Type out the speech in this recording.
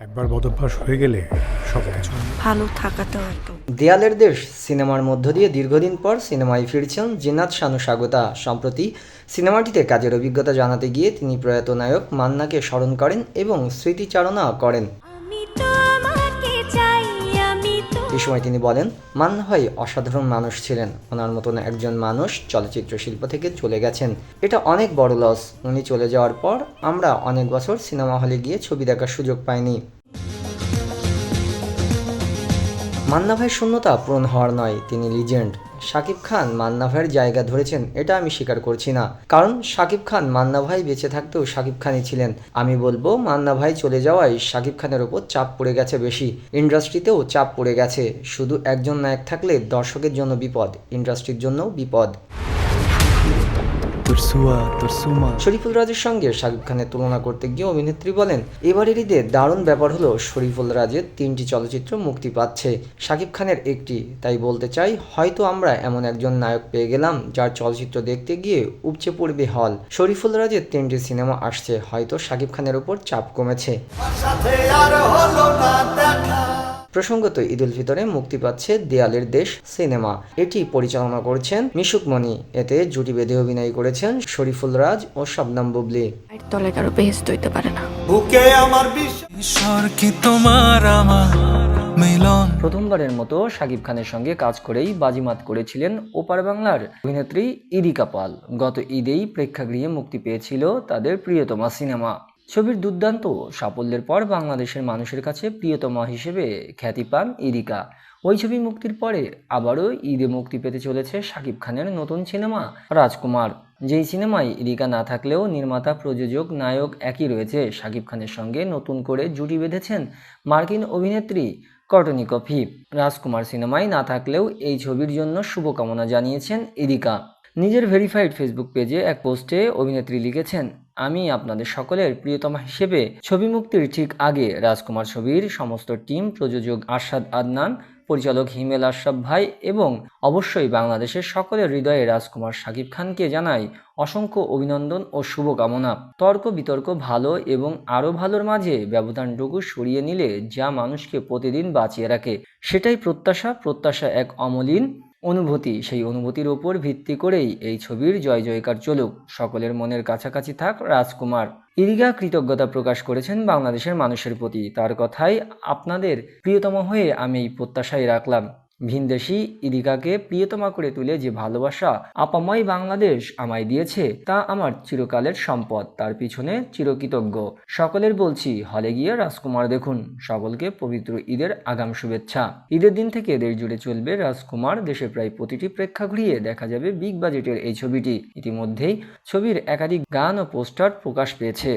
একবার বদভ্যাস হয়ে গেলে সব কিছু ভালো থাকাতে হয়তো দেয়ালের দেশ সিনেমার মধ্য দিয়ে দীর্ঘদিন পর সিনেমায় ফিরছেন জিনাত শানু স্বাগতা। সম্প্রতি সিনেমাটিতে কাজের অভিজ্ঞতা জানাতে গিয়ে তিনি প্রয়াত নায়ক মান্নাকে স্মরণ করেন এবং স্মৃতিচারণা করেন। এই সময় তিনি বলেন মান্না ভাই অসাধারণ মানুষ ছিলেন। ওনার মতন একজন মানুষ চলচ্চিত্র শিল্প থেকে চলে গেছেন। এটা অনেক বড় লস উনি চলে যাওয়ার পর আমরা অনেক বছর সিনেমা হলে গিয়ে ছবি দেখার সুযোগ পাইনি। মান্না ভাই শূন্যতা পূরণ হওয়ার নয়। তিনি লিজেন্ড শাকিব খান মান্না ভাইয়ের জায়গা ধরেছেন, এটা আমি স্বীকার করছি না। কারণ শাকিব খান মান্না ভাই বেঁচে থাকতেও শাকিব খানই ছিলেন। আমি বলব মান্না ভাই চলে যাওয়ায় শাকিব খানের ওপর চাপ পড়ে গেছে বেশি। ইন্ডাস্ট্রিতেও চাপ পড়ে গেছে। শুধু একজন নায়ক থাকলে দর্শকের জন্য বিপদ, ইন্ডাস্ট্রির জন্যও বিপদ। Tersuma শরীফুল রাজের সঙ্গে শাকিব খানের তুলনা করতে গিয়ে অভিনেত্রী বলেন এবারের ঈদে দারুণ ব্যাপার হলো শরীফুল রাজের তিনটি চলচ্চিত্র মুক্তি পাচ্ছে। শাকিব খানের একটি তাই বলতে চাই হয়তো আমরা এমন একজন নায়ক পেয়ে গেলাম যার চলচ্চিত্র দেখতে গিয়ে উপচে পড়বে হল। শরীফুল রাজের তিনটি সিনেমা আসছে হয়তো শাকিব খানের ওপর চাপ কমেছে। প্রসঙ্গত ঈদ উল ফিতরে মুক্তি পাচ্ছে দেয়ালের দেশ সিনেমা। এটি পরিচালনা করছেন মিশুক মনি এতে জুটি বেঁধে অভিনয় করেছেন শরীফুল রাজ ও শবনম বুবলি। তলে কারও বেহেস্ত হইতে পারে না। ঈশ্বর কি তোমার আমার মিলন? প্রথমবারের মতো শাকিব খানের সঙ্গে কাজ করেই বাজিমাত করেছিলেন ওপার বাংলার অভিনেত্রী ইরিকা পাল। গত ঈদেই প্রেক্ষাগৃহে মুক্তি পেয়েছিল তাদের প্রিয়তমা সিনেমা। ছবির দুর্দান্ত সাফল্যের পর বাংলাদেশের মানুষের কাছে প্রিয়তমা হিসেবে খ্যাতি পান ইরিকা। ওই ছবি মুক্তির পরে আবারও ঈদে মুক্তি পেতে চলেছে শাকিব খানের নতুন সিনেমা রাজকুমার। যেই সিনেমায় ইরিকা না থাকলেও নির্মাতা, প্রযোজক, নায়ক একই রয়েছে। শাকিব খানের সঙ্গে নতুন করে জুটি বেঁধেছেন মার্কিন অভিনেত্রী কটনি কফি। রাজকুমার সিনেমায় না থাকলেও এই ছবির জন্য শুভকামনা জানিয়েছেন ইরিকা। নিজের ভেরিফাইড ফেসবুক পেজে এক পোস্টে অভিনেত্রী লিখেছেন আমি আপনাদের সকলের প্রিয়তমা হিসেবে ছবি মুক্তির ঠিক আগে রাজকুমার ছবির সমস্ত টিম প্রযোজক আরশাদ আদনান, পরিচালক হিমেল আশরাফ ভাই এবং অবশ্যই বাংলাদেশের সকলের হৃদয়ে রাজকুমার শাকিব খানকে জানাই অসংখ্য অভিনন্দন ও শুভকামনা। তর্ক বিতর্ক ভালো এবং আরও ভালোর মাঝে ব্যবধানটুকু সরিয়ে নিলে যা মানুষকে প্রতিদিন বাঁচিয়ে রাখে, সেটাই প্রত্যাশা। প্রত্যাশা এক অমলিন অনুভূতি, সেই অনুভূতির ওপর ভিত্তি করেই এই ছবির জয় জয়কার চলুক। সকলের মনের কাছাকাছি থাক রাজকুমার। ইরিগা কৃতজ্ঞতা প্রকাশ করেছেন বাংলাদেশের মানুষের প্রতি। তার কথাই আপনাদের প্রিয়তম হয়ে আমি প্রত্যাশাই রাখলাম। ভিনদেশি ইরিকাকে প্রিয়তমা করে তুলে যে ভালোবাসা আপাময় বাংলাদেশ আমায় দিয়েছে, তা আমার চিরকালের সম্পদ, তার পিছনে চিরকৃতজ্ঞ। সকলের বলছি, হলে গিয়ে রাজকুমার দেখুন, সকলকে পবিত্র ঈদের আগাম শুভেচ্ছা। ঈদের দিন থেকে দেশ জুড়ে চলবে রাজকুমার দেশে প্রায় প্রতিটি প্রেক্ষাগৃহে দেখা যাবে বিগ বাজেটের এই ছবিটি। ইতিমধ্যেই ছবির একাধিক গান ও পোস্টার প্রকাশ পেয়েছে।